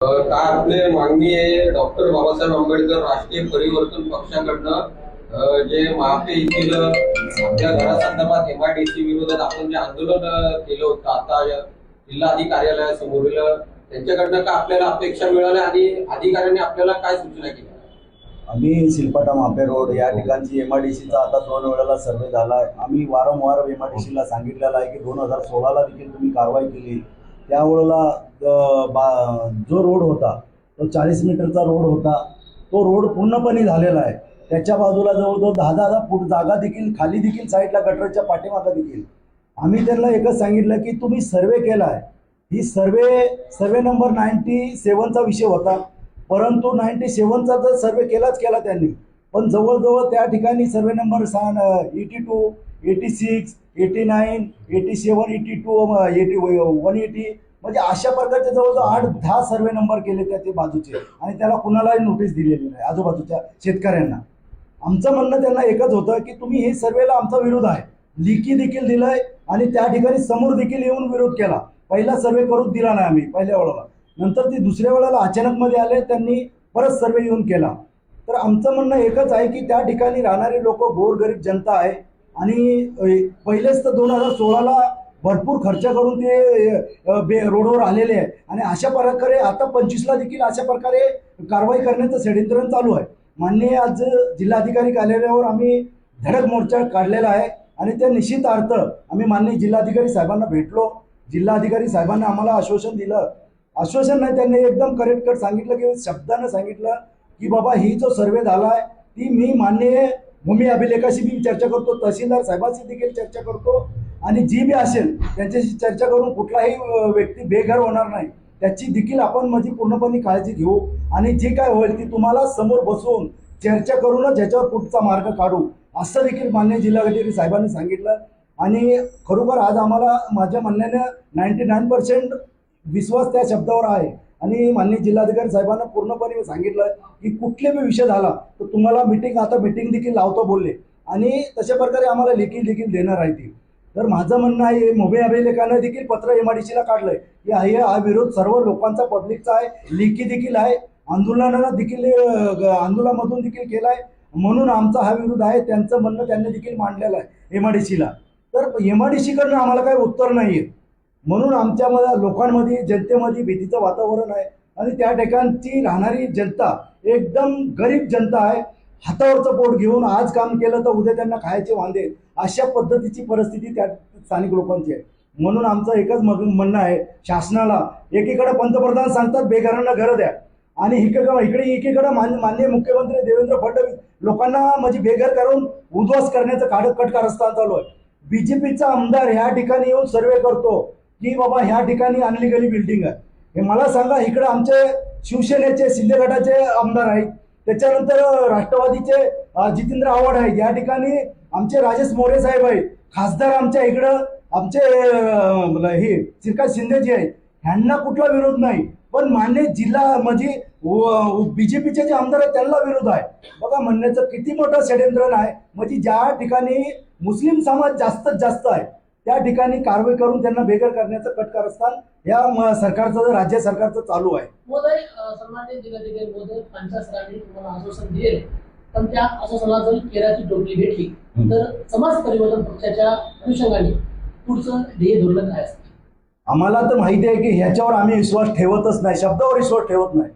काय आपले मागणी आहे डॉक्टर बाबासाहेब आंबेडकर राष्ट्रीय परिवर्तन पक्षाकडनं जे महापे येथील आपल्या घरासंदर्भात एमआयडीसी विरोधात आपण जे आंदोलन केलं होतं आता जिल्हा जिल्हाधिकारी कार्यालयासमोरील त्यांच्याकडनं काय आपल्याला अपेक्षा मिळाल्या आणि अधिकाऱ्यांनी आपल्याला काय सूचना केली? आम्ही शिल्पाटा मापे रोड या ठिकाणची एम आय डी सीचा आता दोन वेळेला सर्वे झाला आहे आम्ही वारंवार एम आय डी सीला सांगितलेलं आहे की दोन हजार सोळाला देखील तुम्ही कारवाई केली. त्यावेळेला बा जो रोड होता तो चाळीस मीटरचा रोड होता तो रोड पूर्णपणे झालेला आहे. त्याच्या बाजूला जवळजवळ दहा दहा दहा फूट जागा देखील खाली देखील साईडला गटरच्या पाठीमागा देखील. आम्ही त्यांना एकच सांगितलं की तुम्ही सर्वे केला आहे ही सर्वे सर्वे नंबर नाईन्टी सेवनचा विषय होता. परंतु नाईन्टी सेवनचा तर सर्वे केलाच केला त्यांनी. पण जवळजवळ त्या ठिकाणी सर्वे नंबर सा eighty two eighty six eighty nine eighty seven eighty two eighty one eighty म्हणजे अशा प्रकारचे जवळजवळ आठ दहा सर्वे नंबर केले त्या ते बाजूचे. आणि त्याला कुणालाही नोटीस दिलेली नाही आजूबाजूच्या शेतकऱ्यांना. आमचं म्हणणं त्यांना एकच होतं की तुम्ही हे सर्वेला आमचा विरोध आहे. लिखी देखील दिलंय आणि त्या ठिकाणी समोर देखील येऊन विरोध केला. पहिला सर्वे करून दिला नाही आम्ही पहिल्या वेळेला. नंतर ती दुसऱ्या वेळेला अचानकमध्ये आले त्यांनी परत सर्वे येऊन केला. तर आमचं म्हणणं एकच आहे की त्या ठिकाणी राहणारे लोक गोरगरीब जनता आहे. आणि पहिलेच तर दोन हजार सोळाला भरपूर खर्च करून ते बे रोडवर आलेले आहे आणि अशा प्रकारे आता पंचवीसला देखील अशा प्रकारे कारवाई करण्याचं षडयंत्रण चालू आहे. माननीय आज जिल्हाधिकारी कार्यालयावर आम्ही धडक मोर्चा काढलेला आहे. आणि त्या निश्चितार्थ आम्ही माननीय जिल्हाधिकारी साहेबांना भेटलो. जिल्हाधिकारी साहेबांना आम्हाला आश्वासन दिलं. आश्वासन नाही त्यांनी एकदम करेक्ट कट सांगितलं की शब्दानं सांगितलं की बाबा ही जो सर्वे झाला आहे ती मी माननीय भूमी अभिलेखाशी मी चर्चा करतो. तहसीलदार साहेबांशी देखील चर्चा करतो. आणि जी बी असेल त्यांच्याशी चर्चा करून कुठलाही व्यक्ती बेघर होणार नाही. त्याची देखील आपण म्हणजे पूर्णपणे काळजी घेऊ. आणि जे काय होईल ती तुम्हाला समोर बसवून चर्चा करूनच ह्याच्यावर पुढचा मार्ग काढू. असं देखील मान्य जिल्हाधिकारी साहेबांनी सांगितलं. आणि खरोखर आज आम्हाला माझ्या म्हणण्यानं नाईन्टी नाईन पर्सेंट विश्वास त्या शब्दावर आहे. आणि माननीय जिल्हाधिकारी साहेबांना पूर्णपणे सांगितलं की कुठले बी विषय झाला तर तुम्हाला मिटिंग आता मिटिंग देखील लावतो बोलले. आणि तशा प्रकारे आम्हाला लेखी देखील देणार आहे ती. तर माझं म्हणणं आहे मोबाईल अभिलेखानं देखील पत्र एम आय काढलंय. की हे- हा विरोध सर्व लोकांचा पब्लिकचा आहे लेखी देखील आहे आंदोलनाला देखील आंदोलनामधून देखील केलाय. म्हणून आमचा हा विरोध आहे त्यांचं म्हणणं त्यांनी देखील मांडलेलं आहे एम आय तर एम आय कडनं आम्हाला काही उत्तर नाही आहे म्हणून आमच्या म- लोकांमध्ये जनतेमध्ये भीतीचं वातावरण आहे. आणि त्या ठिकाणची राहणारी जनता एकदम गरीब जनता आहे. हातावरचं पोट घेऊन आज काम केलं तर उद्या त्यांना खायचे वांदे. अशा पद्धतीची परिस्थिती त्या स्थानिक लोकांची आहे. म्हणून आमचं एकच मग म्हणणं आहे शासनाला एकीकडे पंतप्रधान सांगतात बेघरांना घरं द्या. आणि इकडे इकडे एकीकडे मान माननीय मुख्यमंत्री देवेंद्र फडणवीस लोकांना म्हणजे बेघर करून उद्ध्वस्त करण्याचं काढ कटकारस्थान चालू आहे. बीजेपीचा आमदार ह्या ठिकाणी येऊन सर्वे करतो की बाबा ह्या ठिकाणी अनलिगली बिल्डिंग आहे. हे मला सांगा इकडे आमचे शिवसेनेचे शिंदे गटाचे आमदार आहेत. त्याच्यानंतर राष्ट्रवादीचे जितेंद्र आव्हाड आहे या ठिकाणी आमचे राजेश मोरे साहेब आहे खासदार आमच्या इकडं आमचे हे श्रीकांत शिंदे जे आहेत. ह्यांना कुठला विरोध नाही. पण मान्य जिल्हा म्हणजे बीजेपीचे जे आमदार आहेत त्यांना विरोध आहे. बघा म्हणण्याचं किती मोठं षडयंत्र आहे म्हणजे ज्या ठिकाणी मुस्लिम समाज जास्तीत जास्त आहे त्या ठिकाणी कारवाई करून त्यांना बेघर करण्याचं कटकारस्थान या म- सरकारचं राज्य सरकारचं चालू आहे. पण त्या आश्वासनाला जर केराची टोपली भेटली तर समाज परिवर्तन पक्षाच्या अनुषंगाने पुढचं ध्येय धोरण काय असतं? आम्हाला तर माहिती आहे की ह्याच्यावर आम्ही विश्वास ठेवतच नाही शब्दावर विश्वास ठेवत नाही.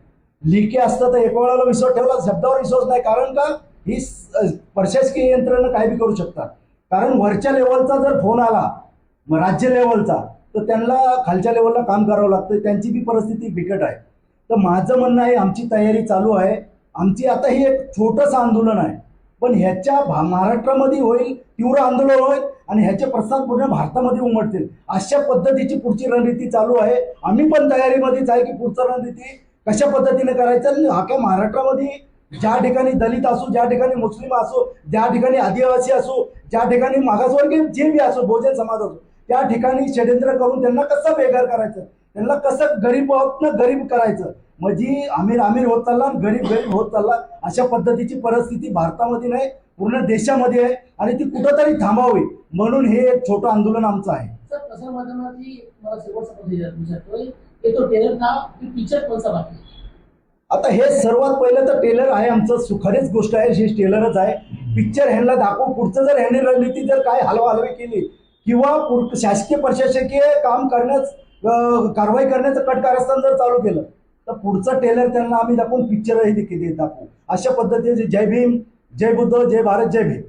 लिखी असतं तर एक वेळेला विश्वास ठेवला शब्दावर विश्वास नाही. कारण का? ही प्रशासकीय यंत्रणा काय बी करू शकतात. कारण वरच्या लेवलचा जर फोन आला मग राज्य लेवलचा तर त्यांना खालच्या लेवलला काम करावं लागतं. त्यांची बी परिस्थिती बिकट आहे. तर माझं म्हणणं आहे आमची तयारी चालू आहे. आमची आता ही एक छोटंसं आंदोलन आहे. पण ह्याच्या भा महाराष्ट्रामध्ये होईल तीव्र आंदोलन होईल आणि ह्याचे प्रसाद पूर्ण भारतामध्ये उमटतील. अशा पद्धतीची पुढची रणनीती चालू आहे. आम्ही पण तयारीमध्येच आहे की पुढचं रणनीती कशा पद्धतीने करायचं आणि महाराष्ट्रामध्ये ज्या ठिकाणी दलित असो ज्या ठिकाणी मुस्लिम असो ज्या ठिकाणी आदिवासी असो ज्या ठिकाणी मागासवर्गीय जे बी असो बहुजन समाज असो त्या ठिकाणी षडयंत्र करून त्यांना कसं बेघर करायचं? त्यांना कसं गरीब गरीब करायचं? म्हणजे आमिर आमिर होत चालला आणि गरीब गरीब होत चालला. अशा पद्धतीची परिस्थिती भारतामध्ये नाही पूर्ण देशामध्ये आहे आणि ती कुठंतरी थांबावी. म्हणून हे एक छोटं आंदोलन आमचं आहे? आता हे सर्वात पहिलं तर टेलर आहे आमचं. सु- खरीच गोष्ट आहे ही टेलरच आहे. पिक्चर ह्यांना दाखवू. पुढचं जर ह्यांनी रणनीती जर काय हलवाहलवी केली किंवा पुढ- शासकीय प्रशासकीय काम करण्यास कारवाई करण्याचं कट कारस्थान जर चालू केलं तर पुढचं टेलर त्यांना आम्ही दाखवून पिक्चरही देखील दाखवू. अशा पद्धतीने जय भीम जय बुद्ध जय भारत जय भीम.